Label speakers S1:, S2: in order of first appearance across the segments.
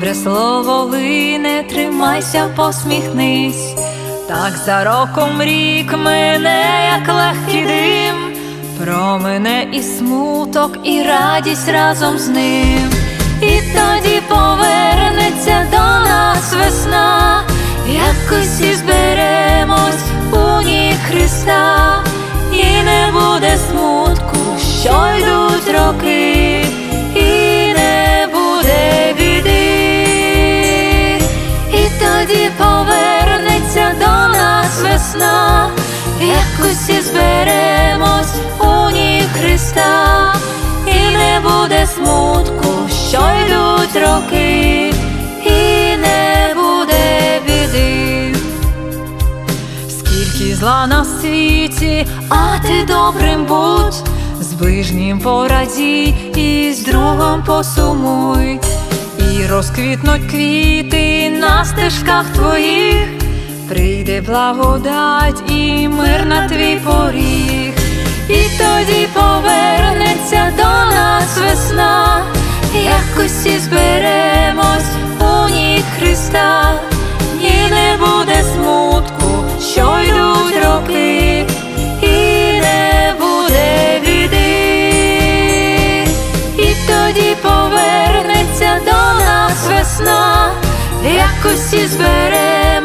S1: добре слово лине, тримайся, посміхнись, так за роком рік мене, як легкий дим, про мене і смуток, і радість разом з ним, і тоді повернеться до нас весна, якось і зберемось у ніг Христа, і не буде смутку, що йдуть роки, нас весна, якось зберемось у ніг Христа, і не буде смутку, що йдуть роки, і не буде біди. Скільки зла на світі, а ти добрим будь, з ближнім порадій і з другом посумуй, і розквітнуть квіти на стежках твоїх, прийде благодать і мир на твій поріг, і тоді повернеться до нас весна, якось і зберемось у ніг Христа, і не буде смутку, що йдуть роки, тоді повернеться до нас весна, якось і зберемось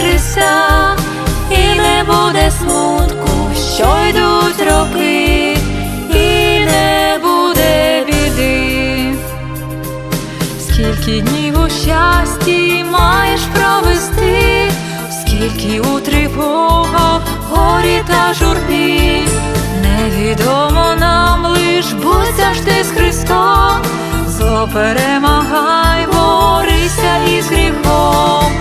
S1: Христа, і не буде смутку, що йдуть роки, і не буде біди. Скільки днів у щасті маєш провести, скільки у тривогах, горі та журбі, невідомо нам лиш будь завжди з Христом, зло перемагай, борися із гріхом,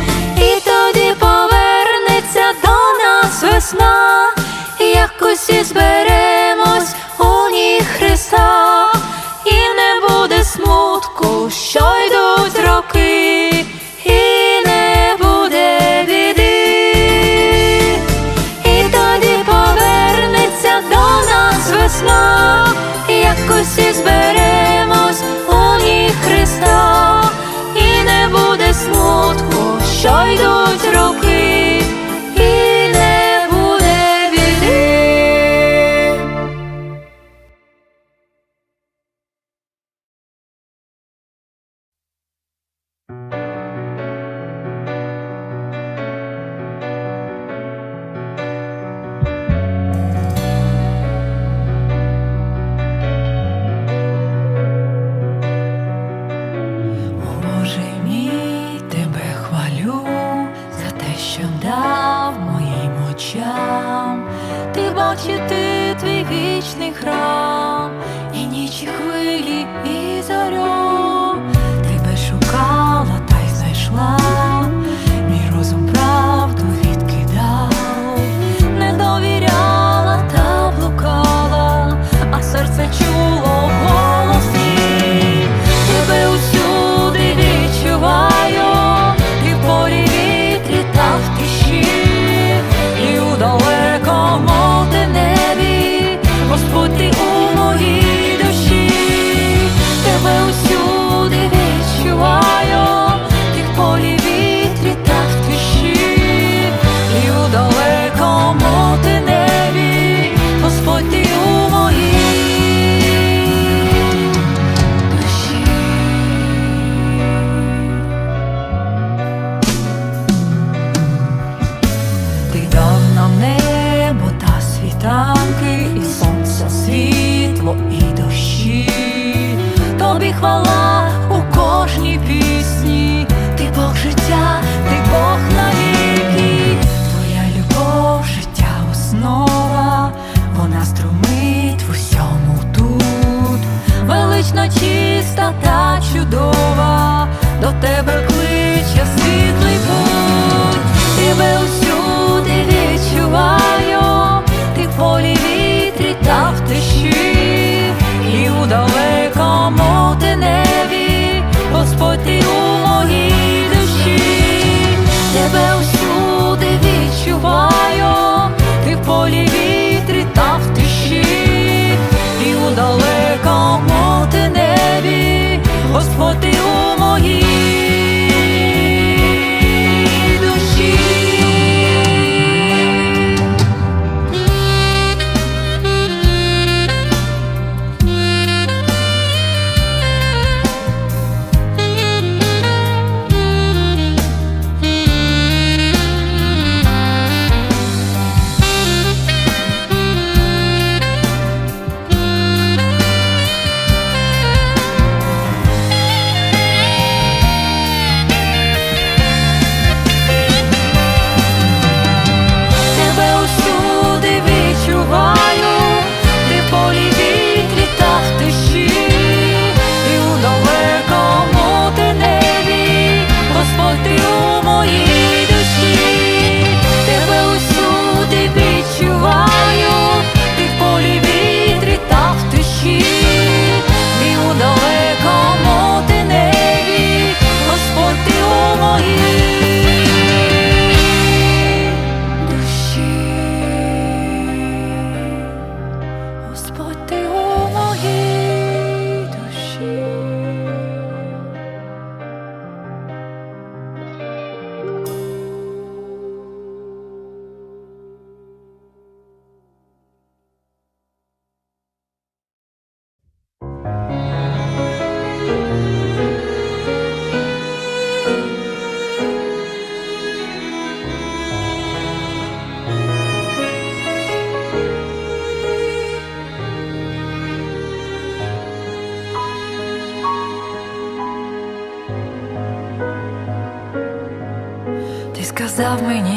S1: весна, якось і зберемось у ніг Христа, і не буде смутку, що йдуть роки, і не буде біди, і тоді повернеться до нас весна, якось і зберемось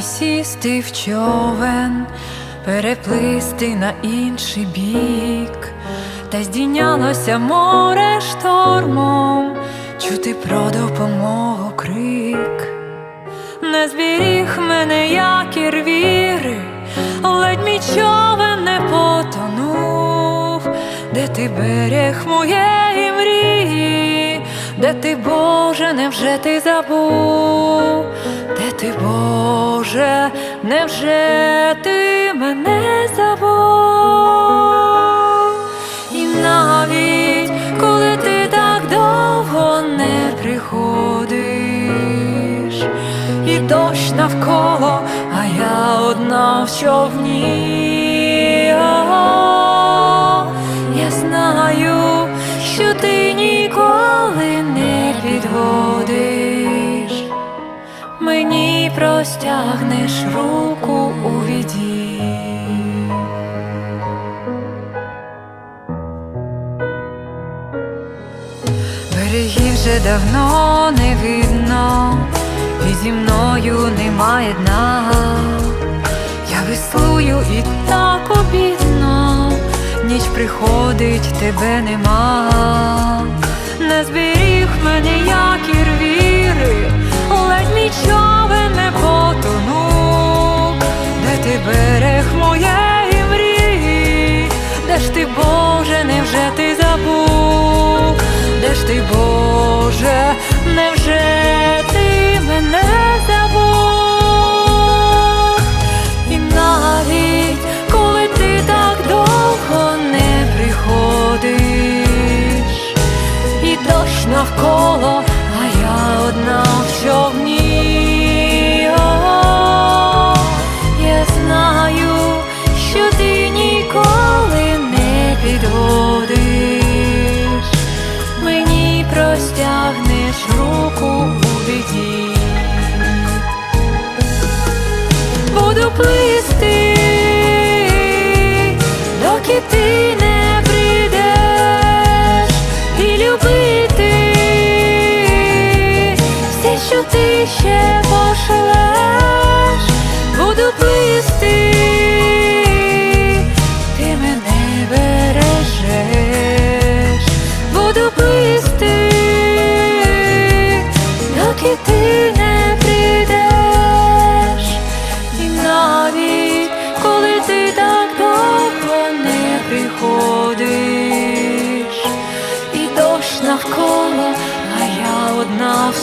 S1: сісти в човен, переплисти на інший бік, та здійнялося море штормом, чути про допомогу крик, не зберіг мене якір віри, ледь мій човен не потонув, де ти берег моєї мрії, де ти, Боже, невже ти забув? Ти, Боже, невже ти мене забув? І навіть коли ти так довго не приходиш, і дощ навколо, а я одна в човні. Простягнеш руку у віді. Берегів вже давно не видно, і зі мною немає дна. Я веслую і так обідно, ніч приходить, тебе нема, не зберіг мене якір віри, ледь мій човен потонув, де ти берег моєї мрії, де ж ти, Боже, невже ти забув, де ж ти, Боже, невже ти мене забув? І навіть коли ти так довго не приходиш, і дощ навколо, а я одна в човні.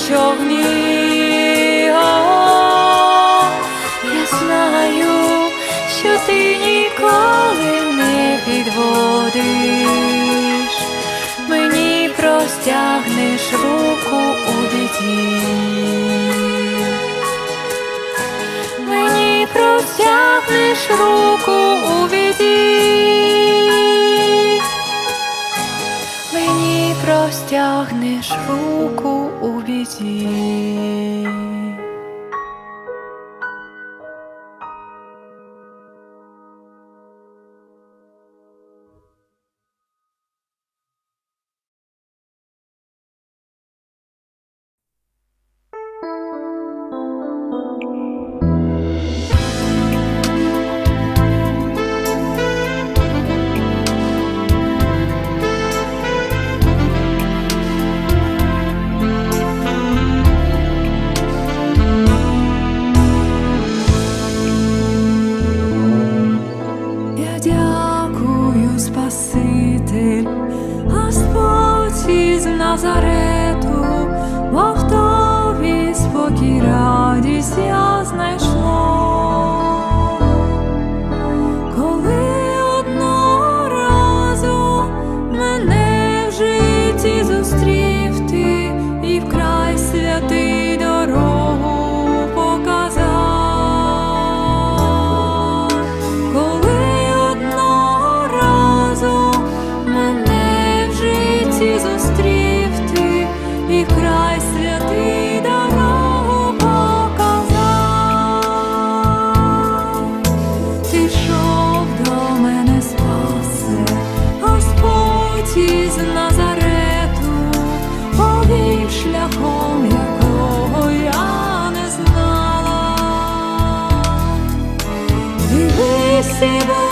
S1: Човні. Я знаю, що ти ніколи не підводиш, мені простягнеш руку у біді. Мені простягнеш руку у біді. Мені простягнеш руку у Назарету, повів шляхом, якого я не знала, дивись.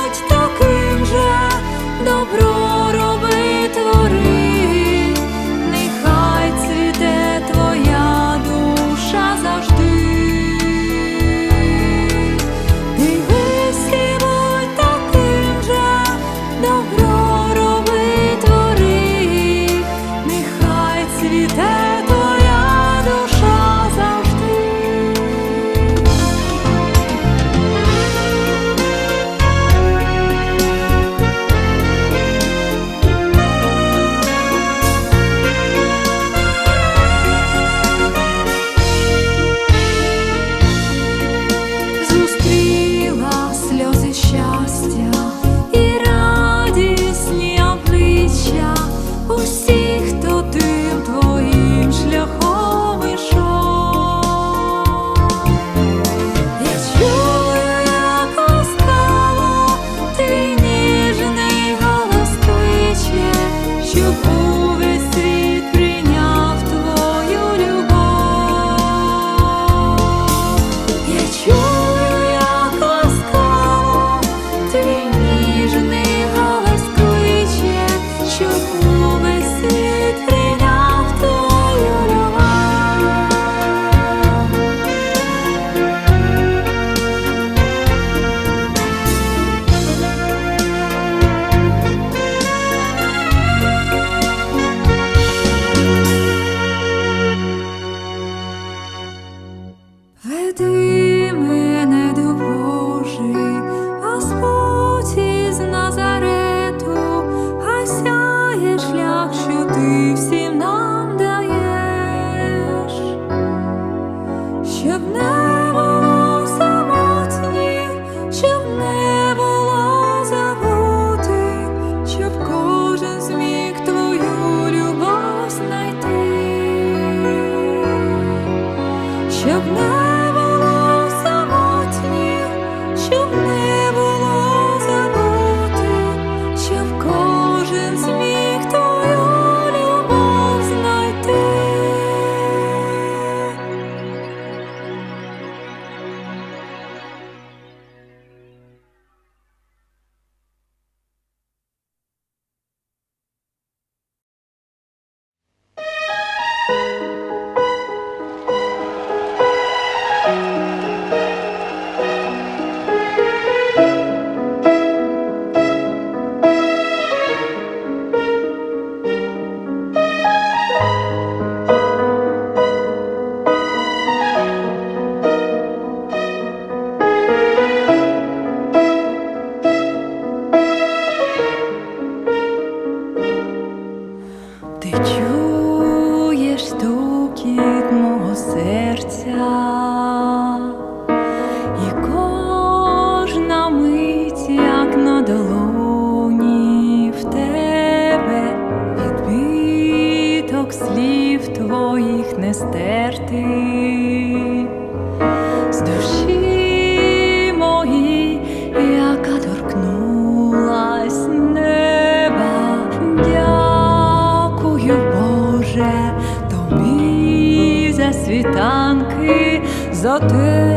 S1: За те,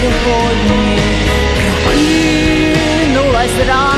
S1: сьогодні. Прокинулась зранку,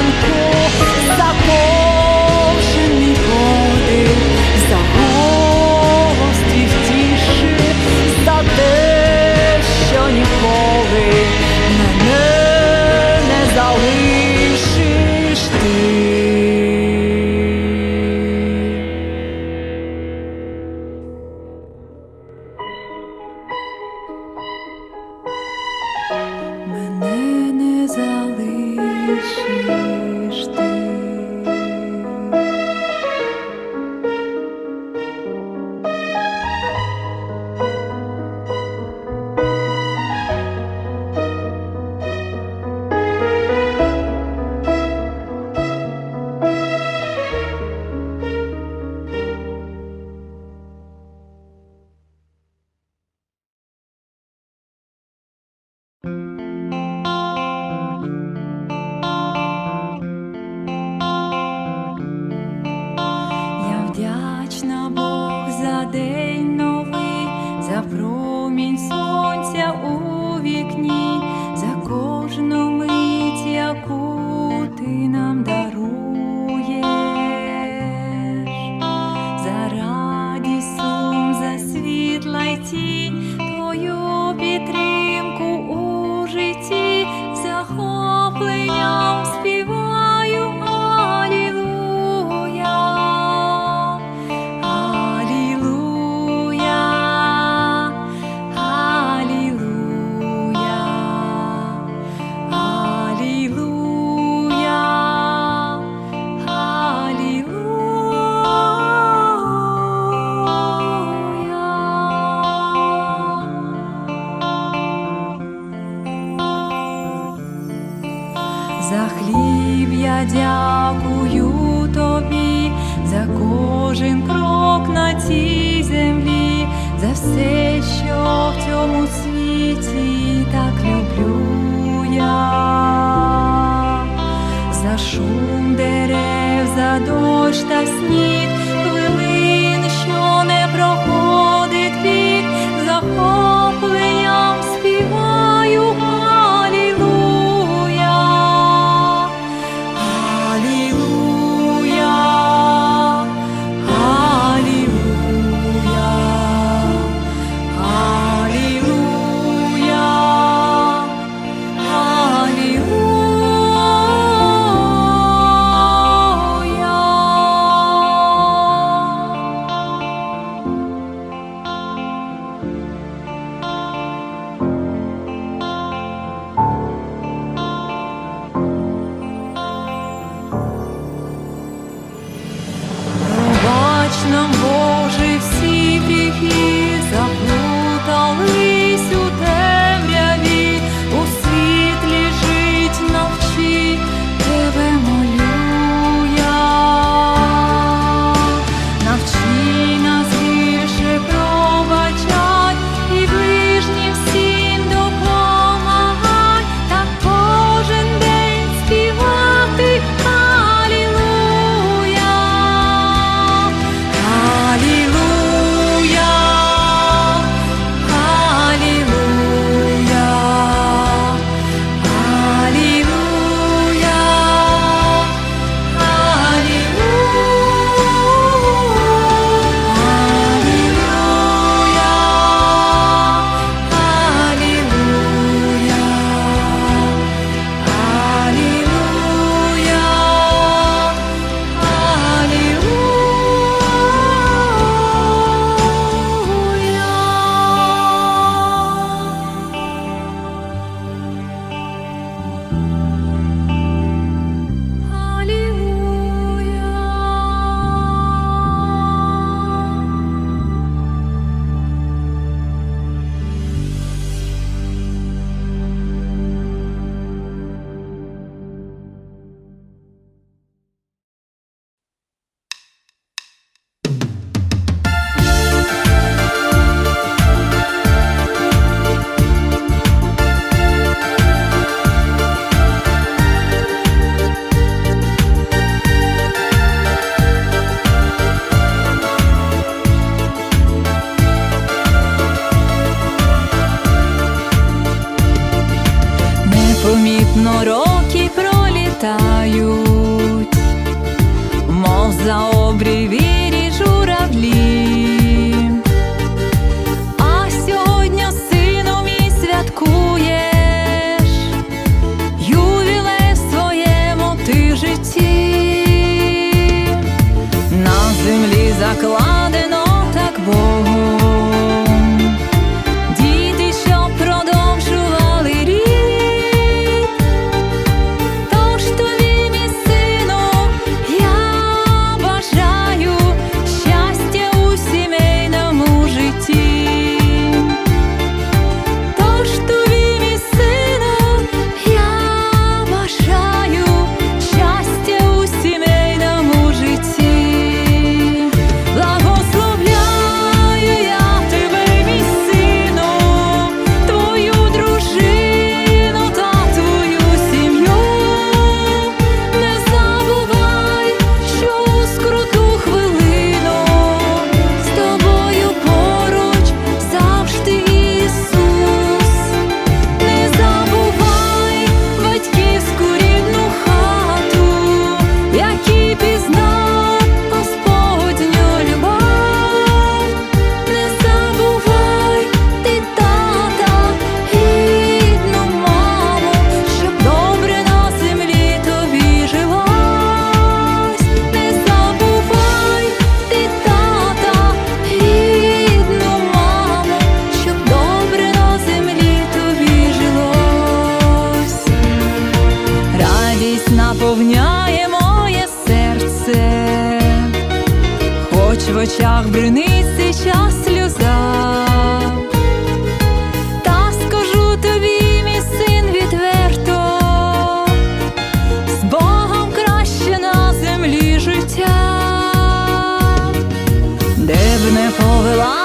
S1: 大胃王